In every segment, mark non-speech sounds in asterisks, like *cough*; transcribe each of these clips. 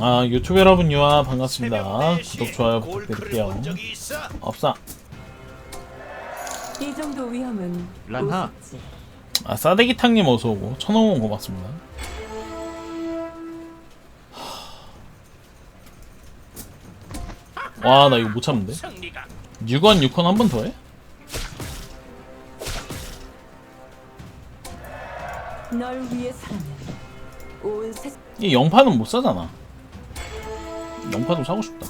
아 유튜브 여러분 유아 반갑습니다. 구독 좋아요 부탁드릴게요. 없어. 이 정도 위험은 란하. 아 싸대기탕님 어서 오고 천원 고맙습니다. 와 나 이거 못 참는데. 6원 6원 한 번 더 해? 널 위해서라면 온 세상 이 영파는 못 사잖아. 영파도 사고 싶다.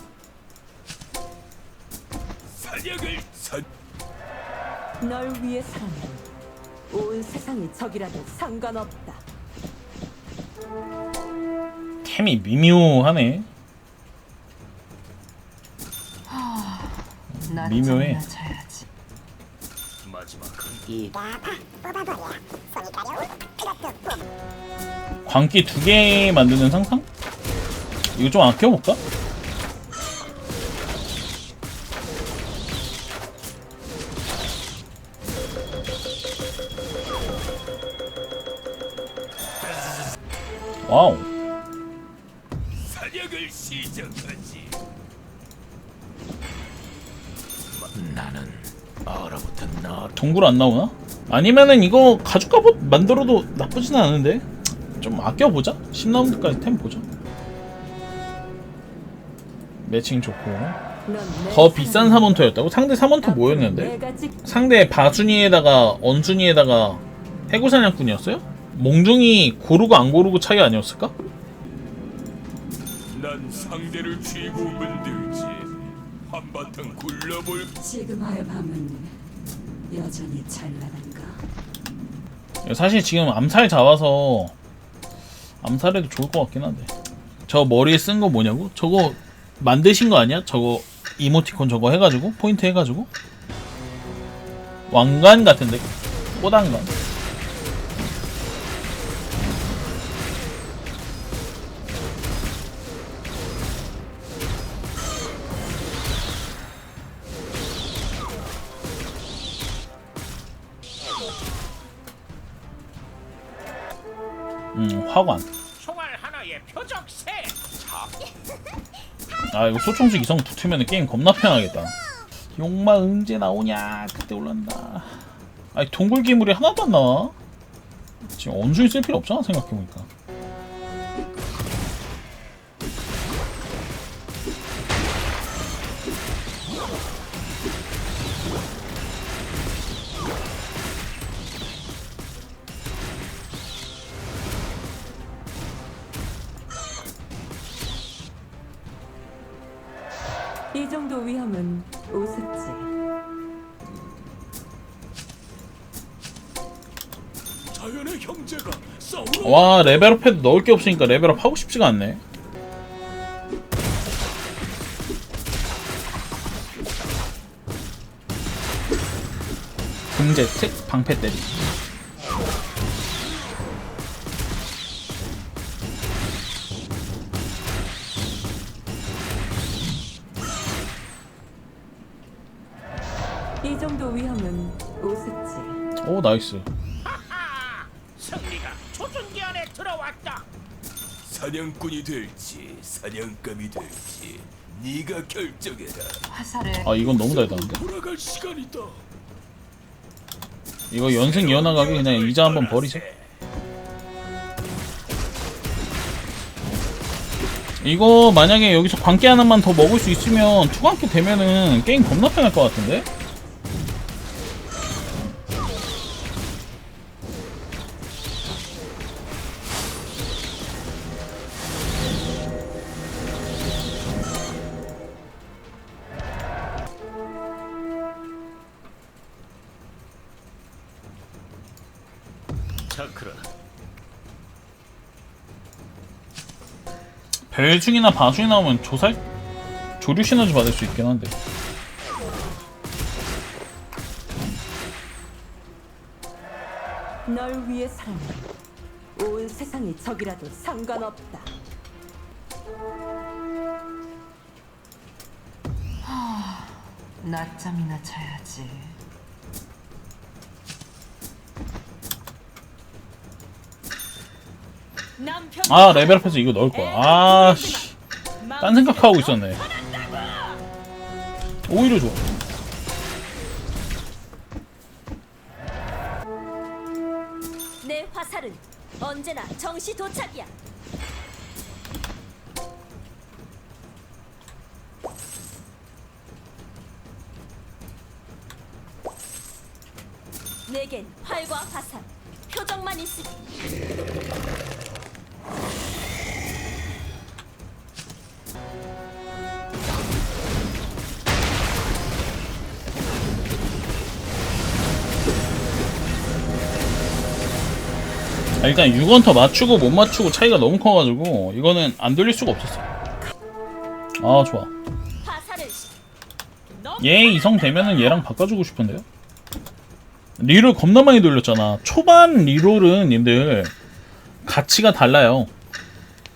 사력을 선 널 위해서라면 온 세상이 적이라도 상관없다. 템이 미묘하네. 미묘해. 낮춰야지. 마지막 광기 두 개 만드는 상상? 이거 좀 아껴볼까? 와우 사력을 시작하지. 나는 얼어붙은 너 동굴 안 나오나? 아니면은 이거 가죽 갑옷 만들어도 나쁘진 않은데 좀 아껴보자 10라운드까지 템 보자 매칭 좋고 더 비싼 사랑을 3원토였다고? 상대 3원토 뭐였는데? 상대 바순이에다가 언순이에다가 해구사냥꾼이었어요? 몽둥이 고르고 안 고르고 차이 아니었을까? 난 상대를 쥐고 문들지. 한바탕 굴러볼 지금의 밤은 여전히 찬란한가? 사실 지금 암살 잡아서 암살해도 좋을 것 같긴 한데 저 머리에 쓴 거 뭐냐고? 저거 만드신 거 아니야? 저거 이모티콘 저거 해가지고 포인트 해가지고? 왕관 같은데? 꽃왕관? 음 화관 총알 하나에 표적세 아 이거 소총수 이성 붙으면 게임 겁나 편하겠다. 용마 언제 나오냐? 그때 올란다 아니 동굴 기물이 하나도 안 나와? 지금 언순이 쓸 필요 없잖아 생각해보니까 와 레벨업 해도 넣을 게 없으니까 레벨업 하고 싶지가 않네. 금제 특 방패 때리. 이 정도 위험은 우습지. 오 나이스 사냥꾼이 될지 사냥감이 될지 네가 결정해라. 화살에 아 이건 너무 달달한데 돌아갈 시간이다. 이거 연승 이어나가게 그냥 이자 한번 버리자 이거 만약에 여기서 광기 하나만 더 먹을 수 있으면 투광기 되면은 게임 겁나 편할 것 같은데? 차크라 별중이나 바중이 나오면 조살 조류 시너지 받을 수 있긴 한데 널 위해서라면 온 세상이 적이라도 상관없다. 낮잠이나 자야지. 아 레벨업해서 이거 넣을 거야. 아씨. 딴 생각하고 있었네. 오히려 좋아. 내 화살은 언제나 정시 도착이야. 내겐 활과 화살, 표정만 있으니 아, 일단 6원터 맞추고 못 맞추고 차이가 너무 커가지고 이거는 안 돌릴 수가 없었어 아 좋아 얘 이성 되면은 얘랑 바꿔주고 싶은데요? 리롤 겁나 많이 돌렸잖아. 초반 리롤은 님들 가치가 달라요.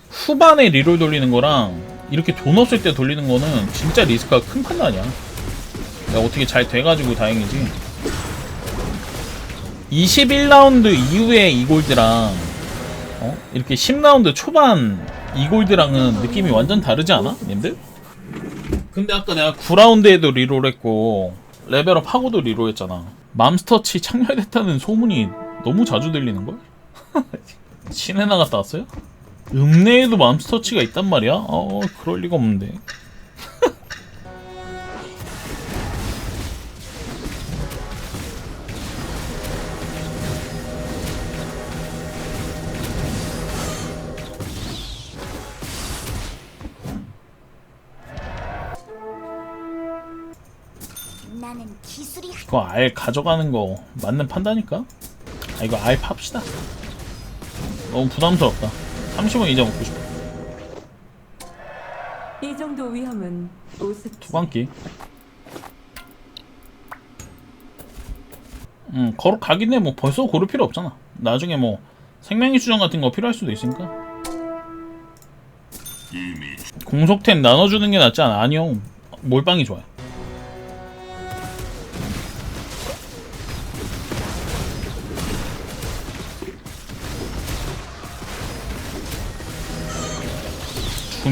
후반에 리롤 돌리는 거랑 이렇게 돈 없을 때 돌리는 거는 진짜 리스크가 큰 판단이야. 내가 어떻게 잘 돼가지고 다행이지. 21라운드 이후에 이골드랑 어? 이렇게 10라운드 초반 이골드랑은 느낌이 완전 다르지 않아? 님들? 근데 아까 내가 9라운드에도 리롤했고 레벨업 하고도 리롤했잖아 맘스터치 창렬했다는 소문이 너무 자주 들리는걸? 신에 *laughs* 나갔다 왔어요? 읍내에도 맘스터치가 있단 말이야? 어 그럴 리가 없는데 이 그거 알 가져가는 거 맞는 판다니까? 아 이거 알 팝시다. 너무 부담스럽다. 30원 이자 먹고 싶어. 이 정도 위험은 우습지. 투광기. 음 걸어 가긴 해뭐 벌써 고를 필요 없잖아. 나중에 뭐 생명의 수정 같은 거 필요할 수도 있으니까. 공속템 나눠주는 게 낫지 않아? 아니요. 몰빵이 좋아요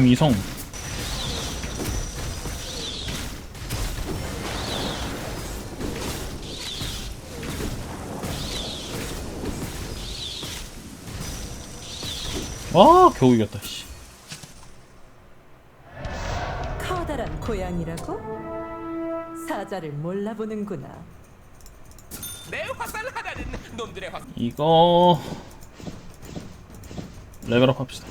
구미성 아 겨우 이겼다 씨. 커다란 고양이라고? 사자를 몰라보는구나. 내 화살 하나는 놈들의 화 이거 레벨업 합시다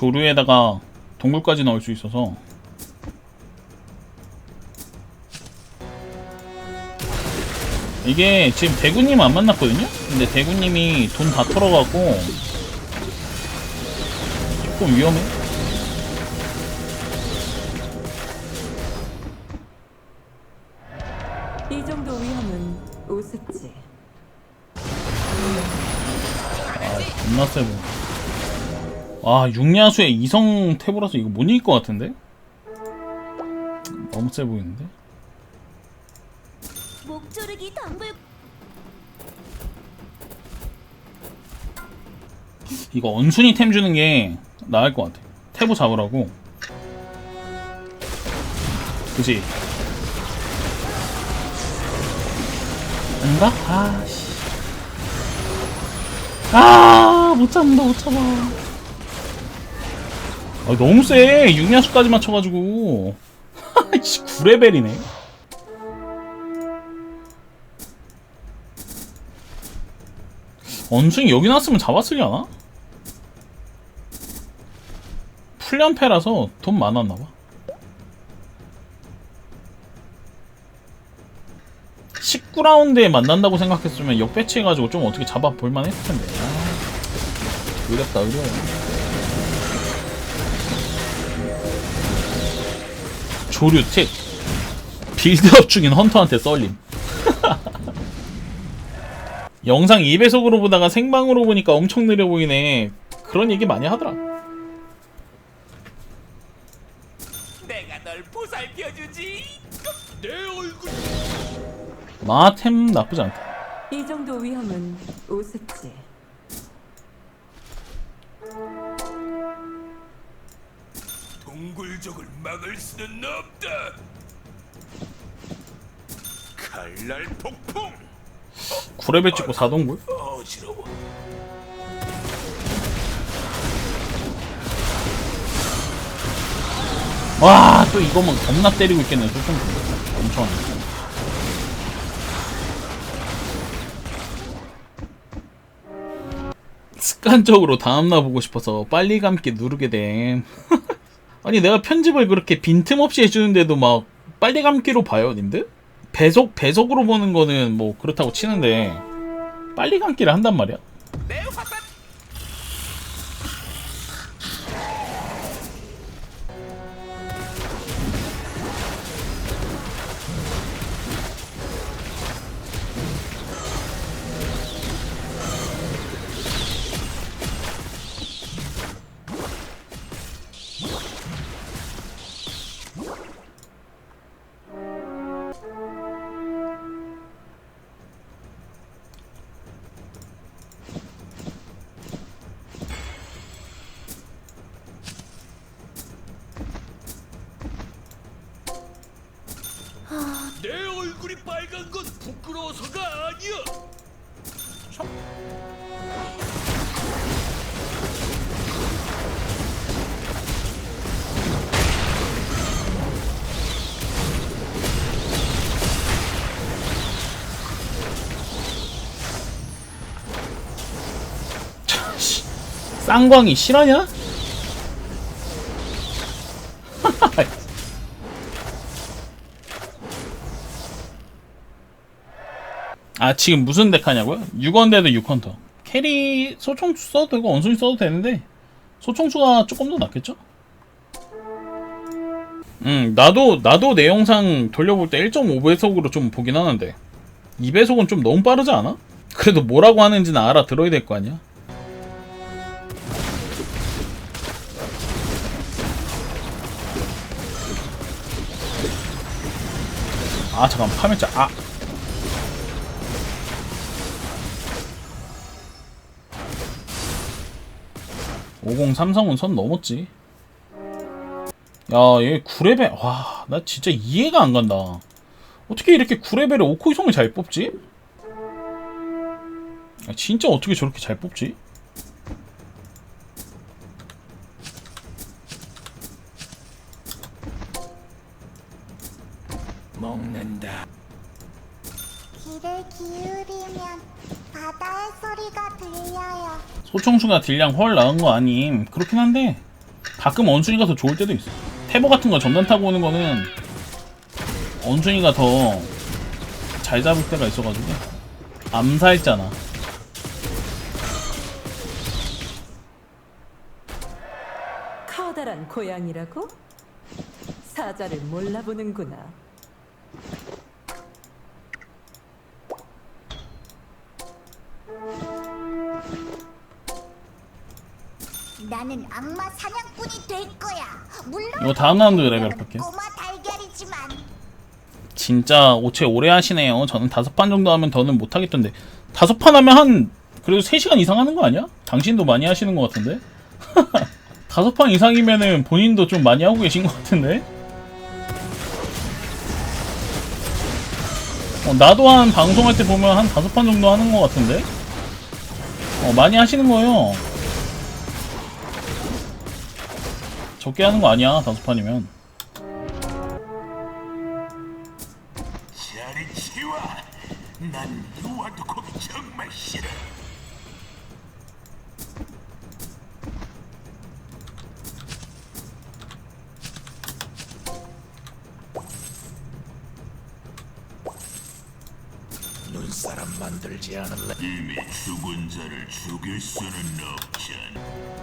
조류에다가 동굴까지 넣을 수 있어서 이게 지금 대구님 안 만났거든요? 근데 대구님이 돈 다 털어가고 조금 위험해 와, 육야수의 이성 탭이라서 이거 못 이길 것 같은데? 너무 세 보이는데? 목조르기 덤불 이거 언순이 템 주는 게 나을 것 같아. 탭을 잡으라고. 그지? 아닌가? 아, 씨. 아, 못 잡는다, 못 잡아. 아, 너무 세. 육야수까지 맞춰가지고. *laughs* 씨, 9레벨이네. 언순이 여기 나왔으면 잡았으려나? 풀연패라서 돈 많았나봐. 19라운드에 만난다고 생각했으면 역배치해가지고 좀 어떻게 잡아볼만 했을 텐데. 아, 어렵다, 어려워. 조류 틱. 빌드업 중인 헌터한테 썰림. *laughs* 영상 2배속으로 보다가 생방으로 보니까 엄청 느려 보이네. 그런 얘기 많이 하더라. 내가 널 보살펴주지 내 얼굴 마템 나쁘지 않다. 이 정도 위험은 우습지. 불족을 막을 수는 없다. 칼날 폭풍. 9레벨 찍고 4동굴? 어지러워. 와, 또 이거만 겁나 때리고 있겠네, 소총. 엄청. 습관적으로 다음날 보고 싶어서 빨리 감기 누르게 됨. *laughs* 아니, 내가 편집을 그렇게 빈틈없이 해주는데도 막 빨리 감기로 봐요, 님들? 배속, 배속으로 보는 거는 뭐 그렇다고 치는데 빨리 감기를 한단 말이야? 쌍광이 실화냐? *laughs* 아 지금 무슨 덱 하냐고요? 6원대도 6헌터 캐리 소총수 써도 되고 원숭이 써도 되는데 소총수가 조금 더 낫겠죠? 음 나도 나도 내 영상 돌려볼 때 1.5배속으로 좀 보긴 하는데 2배속은 좀 너무 빠르지 않아? 그래도 뭐라고 하는지는 알아들어야 될 거 아니야? 아 잠깐 파멸자 아 오공 삼성은 선 넘었지 야얘 9레벨 와 나 진짜 이해가 안 간다 어떻게 이렇게 9레벨에 오코이성을 잘 뽑지? 아, 진짜 어떻게 저렇게 잘 뽑지? 소총수가 딜량 훨 나은 거 아님 그렇긴 한데 가끔 원순이가 더 좋을 때도 있어 태보 같은 거 전단 타고 오는 거는 원순이가 더 잘 잡을 때가 있어가지고 암살자나 커다란 고양이라고? 사자를 몰라보는구나. 나는 악마 사냥꾼이 될 거야. 물론 이거 다음 라운드 레벨업 할게요 꼬마 달걀이지만 진짜 오체 오래 하시네요 저는 다섯 판 정도 하면 더는 못 하겠던데 다섯 판 하면 한 그래도 3시간 이상 하는 거 아니야? 당신도 많이 하시는 것 같은데? *laughs* 다섯 판 이상이면은 본인도 좀 많이 하고 계신 것 같은데? 어, 나도 한 방송할 때 보면 한 다섯 판 정도 하는 것 같은데? 어, 많이 하시는 거예요. 적게 하는 거 아니야, 다섯 판이면. 저리 치워. 난 유아도 거기 정말 싫어. 눈사람 만들지 않을래? 이미 죽은 자를 죽일 수는 없잖아.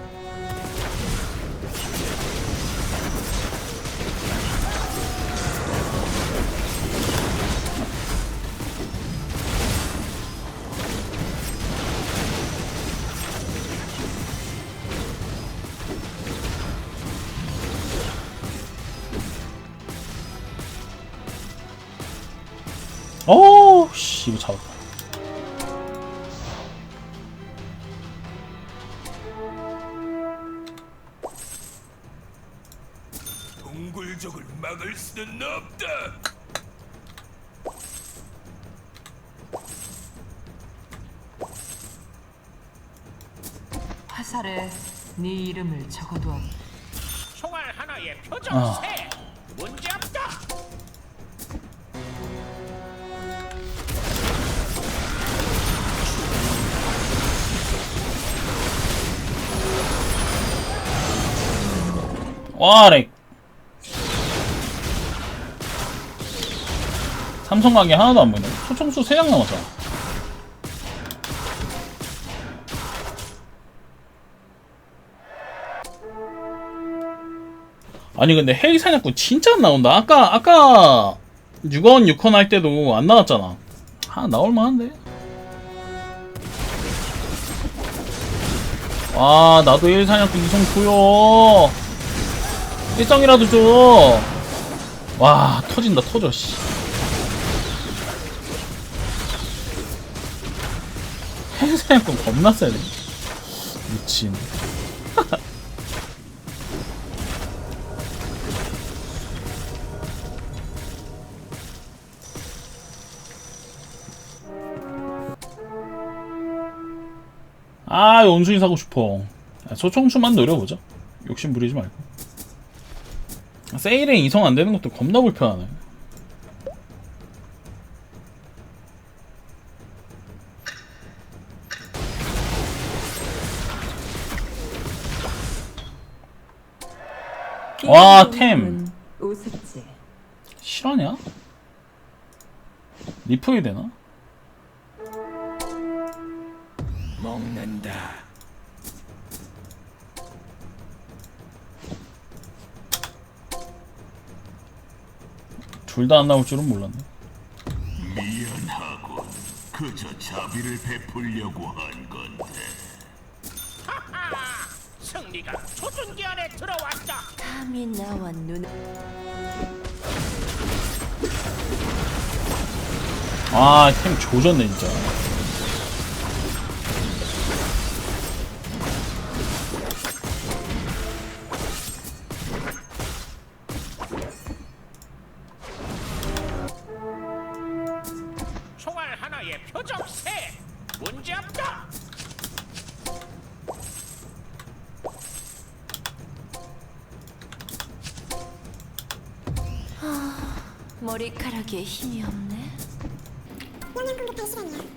불족을 막을 수는 없다. 화살에 네 이름을 적어두어. 총알 하나에 표정 아. 세. 문제 없다. 와 렉 삼성 가게 하나도 안 보이네. 초청수 3장 남았잖아. 아니 근데 헤이 사냥꾼 진짜 안 나온다. 아까 아까 6원 6원 할 때도 안 나왔잖아. 하나 나올 만한데. 와 나도 헤이 사냥꾼 이성 줘요. 일정이라도 줘. 와 터진다 터져 씨. 사약권 겁나 세네. 미친. *laughs* 아 원숭이 사고 싶어. 아, 소총수만 노려보자. 욕심 부리지 말고. 세일에 이성 안 되는 것도 겁나 불편하네. 와, 템. 우습지. 실화냐? 리프이 되나? 먹는다. 둘 다 안 나올 줄은 몰랐네. 미안하군. 그저 자비를 베풀려고 한 건데. 승리가 초전기 안에 들어왔다. 감이 나와 눈. 아, 템 조졌네, 진짜. 총알 하나에 표정 세. 문제 없다. 머리카락에 힘이 없네. 이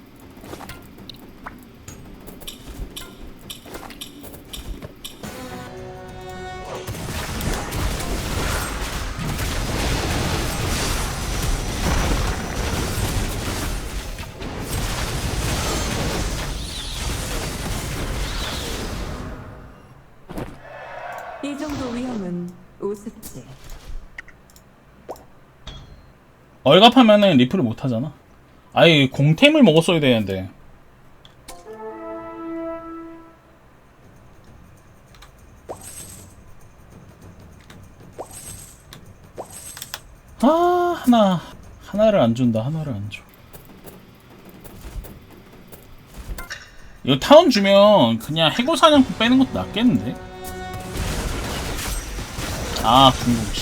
얼갑하면은 리프를 못 하잖아. 아예 공템을 먹었어야 되는데. 아, 하나. 하나를 안 준다, 하나를 안 줘. 이거 타운 주면 그냥 해골 사냥꾼 빼는 것도 낫겠는데? 아, 궁극,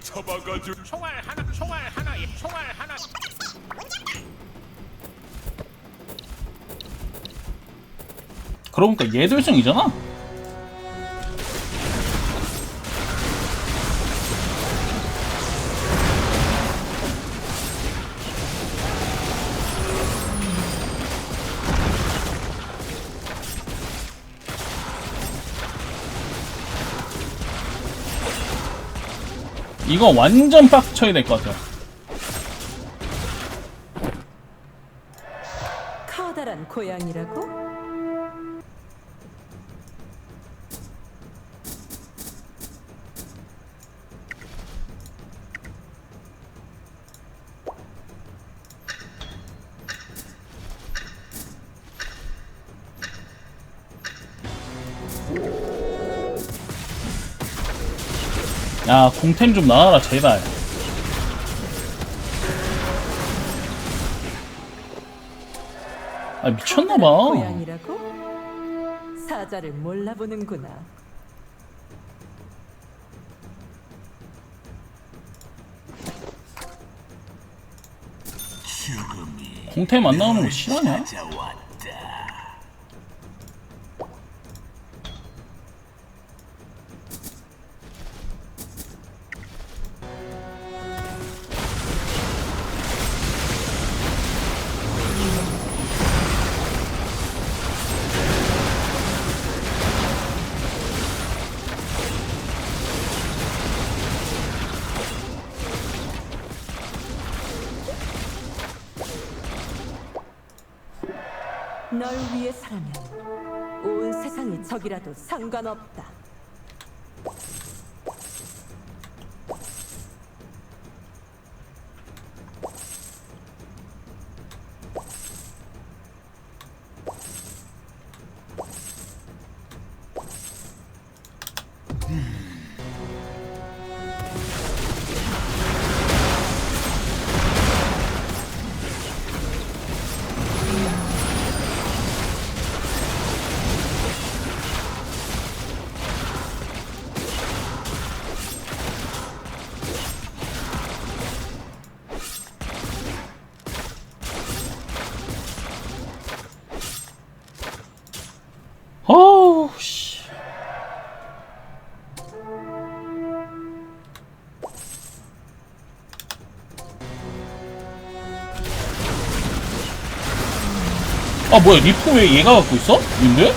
잡아가지고 총알 하나, 총알 하나에 총알 하나. 그러고 보니까 얘도 1승이잖아? 이거 완전 빡쳐야 될 것 같아. 커 야 공템 좀 나와라 제발 아 미쳤나봐 고양이라고? 사자를 몰라보는구나. 공템 안 나오는 거? 찾아왔다. 널 위해서라면 온 세상이 적이라도 상관없다. 어우 씨 아 뭐야 리프 왜 얘가 갖고 있어? 근데?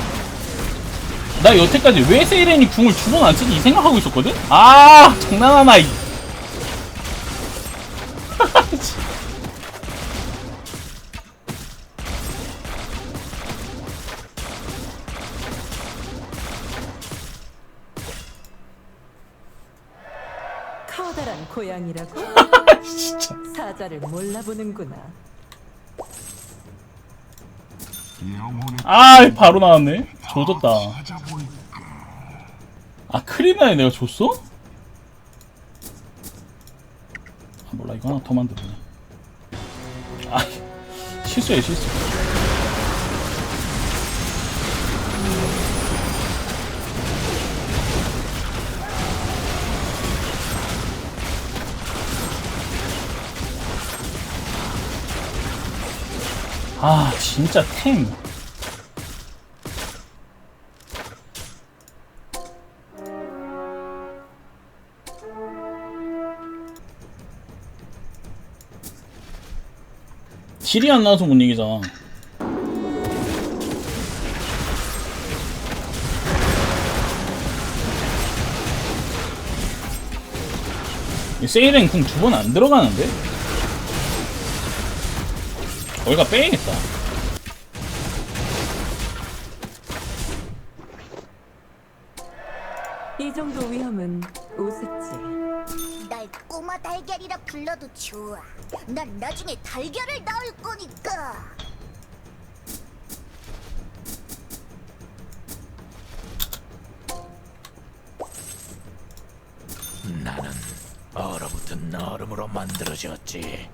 나 여태까지 왜 세이렌이 궁을 두 번 안 쓰지 이 생각하고 있었거든? 아 장난하나 이 사자를 몰라보는구나. 아 바로 나왔네. 조졌다. 아 크리나에 내가 줬어? 아 몰라. 이거 하나 더 만들었네 아 실수해 실수 아 진짜 템. 질이 안 나와서 못 이기잖아. 이 세일엔 궁 두 번 안 들어가는데? 저희가 빼야겠다 이 정도 위험은 우습지. 날 꼬마 달걀이라 불러도 좋아. 난 나중에 달걀을 낳을 거니까. 나는 얼어붙은 얼음으로 만들어졌지.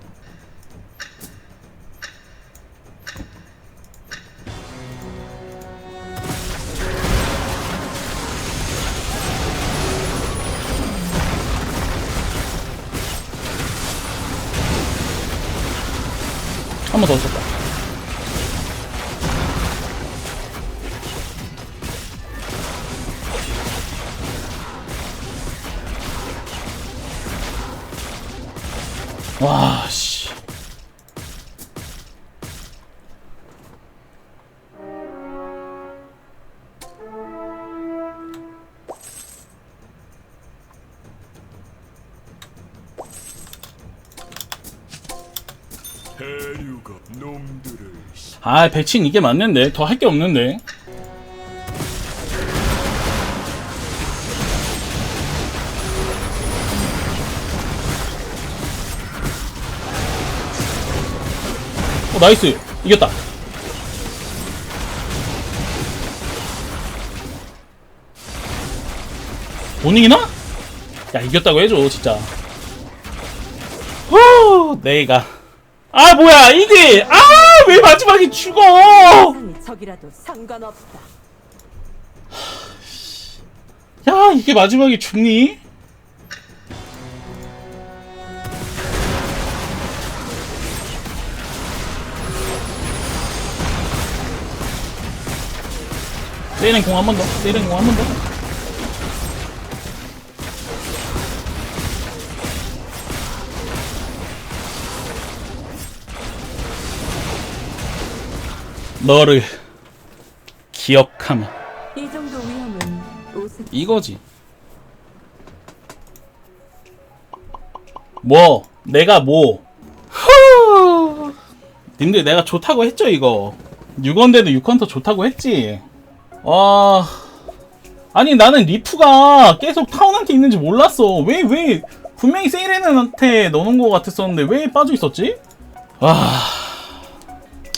아, 배칭 이게 맞는데. 더 할 게 없는데. 어, 나이스. 이겼다. 못 이기나? 야 이겼다고 해줘 진짜 후 내가 아 뭐야 이게 아 왜 마지막에 죽어 적이라도 상관없다. 야 이게 마지막에 죽니? 세이렌 공한 번 더. 세이렌 공한 번 더. 너를 기억하면 이 정도 위험은 우습. 이거지. 뭐 내가 뭐 후. 님들 내가 좋다고 했죠 이거 6원대도 6헌터 좋다고 했지 와 아니 나는 리프가 계속 타운한테 있는지 몰랐어 왜왜 분명히 세이렌한테 넣는 거 같았었는데 왜 빠져 있었지? 와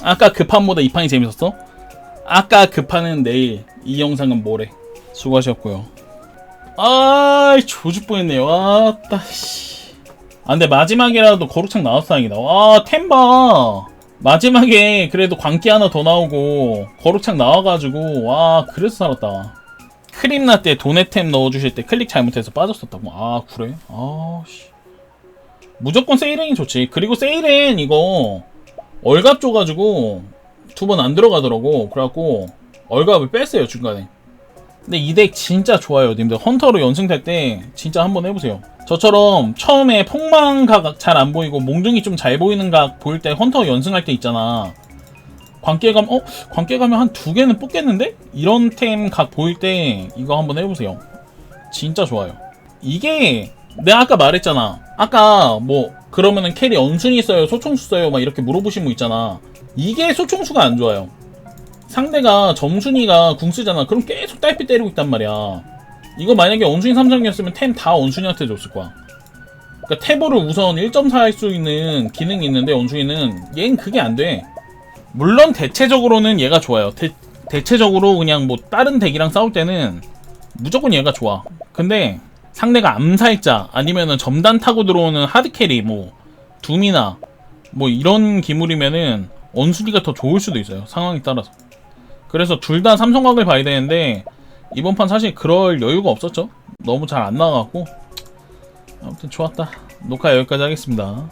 아까 그 판보다 이 판이 재밌었어? 아까 그 판은 내일 이 영상은 모레. 수고하셨고요. 아 조질 뻔했네요. 아 따 씨. 아 근데 마지막이라도 거룩창 나와서 다행이다. 와 템바 마지막에 그래도 광기 하나 더 나오고 거룩창 나와가지고 와 그래서 살았다. 크림나 때 도네템 넣어주실 때 클릭 잘못해서 빠졌었다고. 아 그래? 아 씨. 무조건 세이렌이 좋지. 그리고 세이렌 이거 얼갑 줘가지고 두 번 안 들어가더라고. 그래갖고 얼갑을 뺐어요 중간에. 근데 이 덱 진짜 좋아요 님들. 헌터로 연승될 때 진짜 한번 해보세요. 저처럼 처음에 폭망각 잘 안 보이고 몽둥이 좀 잘 보이는 각 보일 때 헌터 연승할 때 있잖아. 광기에 가면 어? 광기에 가면 한 두 개는 뽑겠는데? 이런 템 각 보일 때 이거 한번 해보세요. 진짜 좋아요. 이게 내가 아까 말했잖아. 아까 뭐 그러면은 캐리 언순이 써요 소총수 써요 막 이렇게 물어보신 분 있잖아 이게 소총수가 안 좋아요 상대가 점순이가 궁 쓰잖아. 그럼 계속 딸피 때리고 있단 말이야. 이거 만약에 원순이 삼성이었으면 템다 원순이한테 줬을 거야. 그러니까 태보를 우선 1.4 할 수 있는 기능이 있는데 원순이는 얘는 그게 안 돼. 물론 대체적으로는 얘가 좋아요. 대, 대체적으로 그냥 뭐 다른 덱이랑 싸울 때는 무조건 얘가 좋아. 근데 상대가 암살자 아니면은 점단 타고 들어오는 하드캐리 뭐 둠이나 뭐 이런 기물이면은 원순이가 더 좋을 수도 있어요. 상황에 따라서. 그래서 둘 다 삼성각을 봐야 되는데 이번 판 사실 그럴 여유가 없었죠. 너무 잘 안 나와갖고 아무튼 좋았다. 녹화 여기까지 하겠습니다.